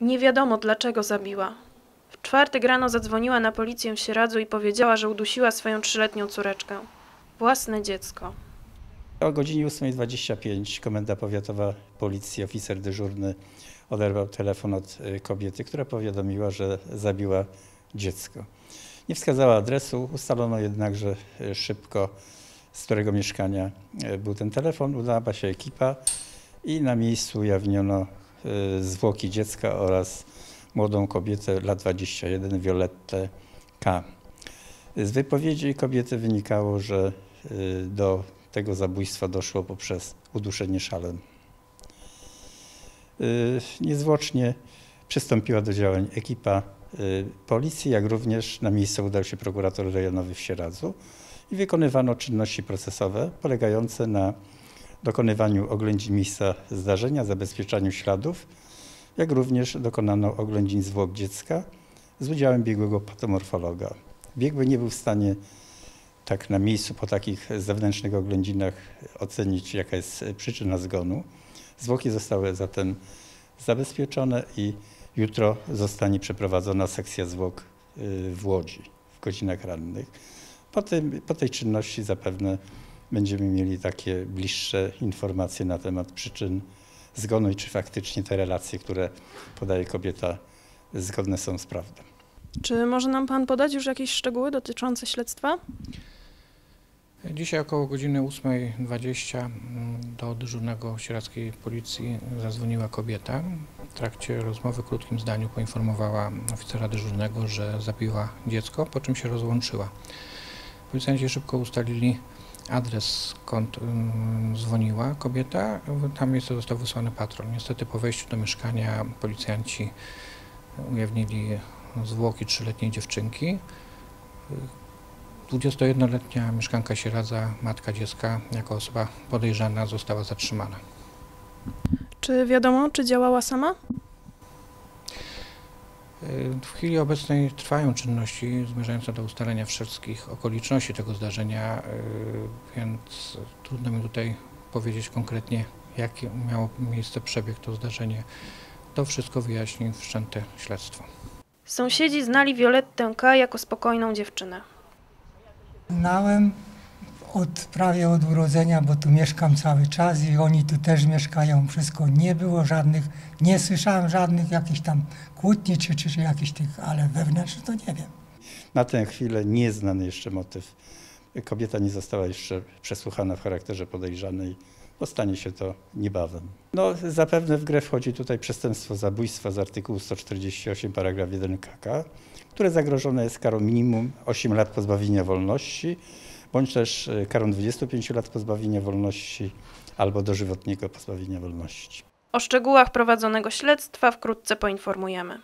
Nie wiadomo dlaczego zabiła. W czwartek rano zadzwoniła na policję w Sieradzu i powiedziała, że udusiła swoją trzyletnią córeczkę. Własne dziecko. O godzinie 8.25 Komenda Powiatowa Policji, oficer dyżurny oderwał telefon od y, kobiety, która powiadomiła, że zabiła dziecko. Nie wskazała adresu, ustalono jednak, że y, szybko z którego mieszkania y, był ten telefon. Udała się ekipa i na miejscu ujawniono zwłoki dziecka oraz młodą kobietę lat 21, Violettę K. Z wypowiedzi kobiety wynikało, że y, do tego zabójstwa doszło poprzez uduszenie szalem. Y, Niezwłocznie przystąpiła do działań ekipa y, policji, jak również na miejsce udał się prokurator rejonowy w Sieradzu i wykonywano czynności procesowe polegające na dokonywaniu oględzin miejsca zdarzenia, zabezpieczaniu śladów, jak również dokonano oględzin zwłok dziecka z udziałem biegłego patomorfologa. Biegły nie był w stanie tak na miejscu po takich zewnętrznych oględzinach ocenić, jaka jest przyczyna zgonu. Zwłoki zostały zatem zabezpieczone i jutro zostanie przeprowadzona sekcja zwłok y, w Łodzi w godzinach rannych. Po, tym, po tej czynności zapewne będziemy mieli takie bliższe informacje na temat przyczyn zgonu i czy faktycznie te relacje, które podaje kobieta, zgodne są z prawdą. Czy może nam pan podać już jakieś szczegóły dotyczące śledztwa? Dzisiaj około godziny 8.20 mm, do dyżurnego sieradzkiej policji zadzwoniła kobieta. W trakcie rozmowy w krótkim zdaniu poinformowała oficera dyżurnego, że zabiła dziecko, po czym się rozłączyła. Policjanci szybko ustalili adres, skąd mm, dzwoniła kobieta. Tam miejsce został wysłany patrol. Niestety po wejściu do mieszkania policjanci ujawnili zwłoki trzyletniej dziewczynki. 21-letnia mieszkanka Sieradza, matka dziecka, jako osoba podejrzana została zatrzymana. Czy wiadomo, czy działała sama? W chwili obecnej trwają czynności zmierzające do ustalenia wszystkich okoliczności tego zdarzenia, y, więc trudno mi tutaj powiedzieć konkretnie, jaki miało miejsce przebieg to zdarzenie. To wszystko wyjaśni wszczęte śledztwo. Sąsiedzi znali Violettę K. jako spokojną dziewczynę. Znałem od, prawie od urodzenia, bo tu mieszkam cały czas i oni tu też mieszkają. Wszystko nie było żadnych, nie słyszałem żadnych jakichś tam kłótni czy, czy, czy jakichś tych, ale wewnętrznych to nie wiem. Na tę chwilę nieznany jeszcze motyw. Kobieta nie została jeszcze przesłuchana w charakterze podejrzanej. Stanie się to niebawem. No, zapewne w grę wchodzi tutaj przestępstwo zabójstwa z artykułu 148 paragraf 1 KK, które zagrożone jest karą minimum 8 lat pozbawienia wolności, bądź też e, karą 25 lat pozbawienia wolności albo dożywotniego pozbawienia wolności. O szczegółach prowadzonego śledztwa wkrótce poinformujemy.